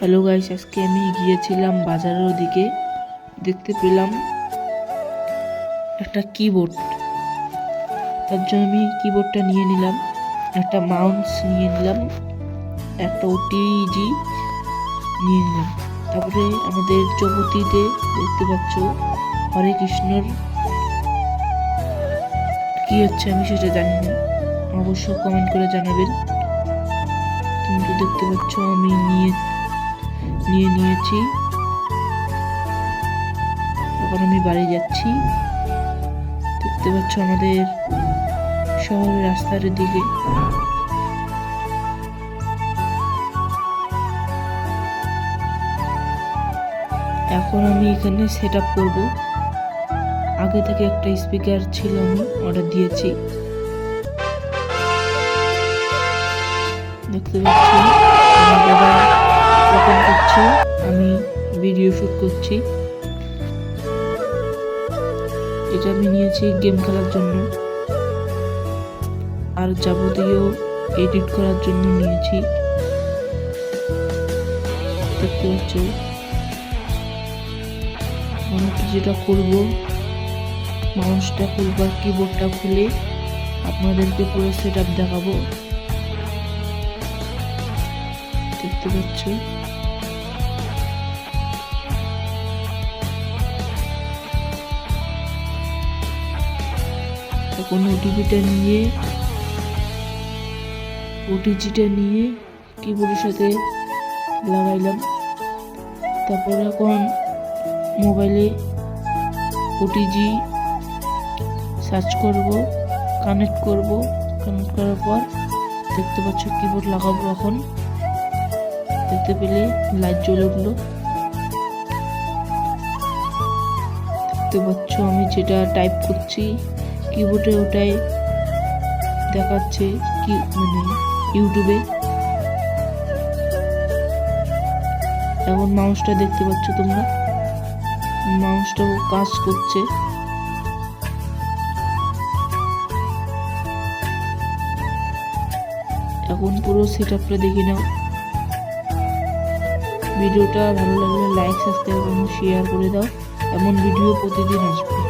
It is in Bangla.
হ্যালো গাইস, আজকে আমি গিয়েছিলাম বাজারের ওদিকে। দেখতে পেলাম একটা কিবোর্ড তার জন্য আমি কিবোর্ডটা নিয়ে নিলাম, একটা মাউন্টস নিয়ে নিলাম, একটা ওটিজি নিয়ে নিলাম। তারপরে আমাদের চৌপতিতে দেখতে পাচ্ছ, হরে কৃষ্ণর কি হচ্ছে আমি সেটা জানি না অবশ্য কমেন্ট করে জানাবেন। তুমি তো দেখতে পাচ্ছ, আমি নিয়ে নিয়ে নিয়েছি। এখন আমি বাড়ি যাচ্ছি। দেখতে পাচ্ছ আমাদের শহরের রাস্তার দিকে। এখন আমি এখানে সেট আপ করব। আগে থেকে একটা স্পিকার ছিল আমি অর্ডার দিয়েছি। দেখতে পাচ্ছি। করছি। এটা আমি নিয়েছি গেম খেলার জন্য। আর যাবতীয় এডিট করার জন্য নিয়েছি। দেখতে পাচ্ছ যেটা করব মাউসটা খুলবো আর কিবোর্ডটা খুলে আপনাদেরকে পুরো সেট আপ দেখাবো। দেখতে পাচ্ছ? এখন ওটিপিটা নিয়ে ওটিজিটা নিয়ে কিবোর্ডের সাথে লাগাইলাম। তারপর এখন মোবাইলে ওটিজি সার্চ করব কানেক্ট করব। কানেক্ট করার পর দেখতে পাচ্ছ কিবোর্ড লাগাবো এখন। দেখতে পেলে লাইট জ্বলে উঠল। দেখতে পাচ্ছ আমি যেটা টাইপ করছি কিবোর্ডে ওটাই দেখাচ্ছে কি মানে ইউটিউবে। এখন মাউসটা দেখতে পাচ্ছ তোমরা? মাউসটাও কাজ করছে। এখন পুরো সেট আপটা দেখে নাও। ভিডিওটা ভালো লাগলে লাইক সাবস্ক্রাইব এবং শেয়ার করে দাও। এমন ভিডিও প্রতিদিন আসবে।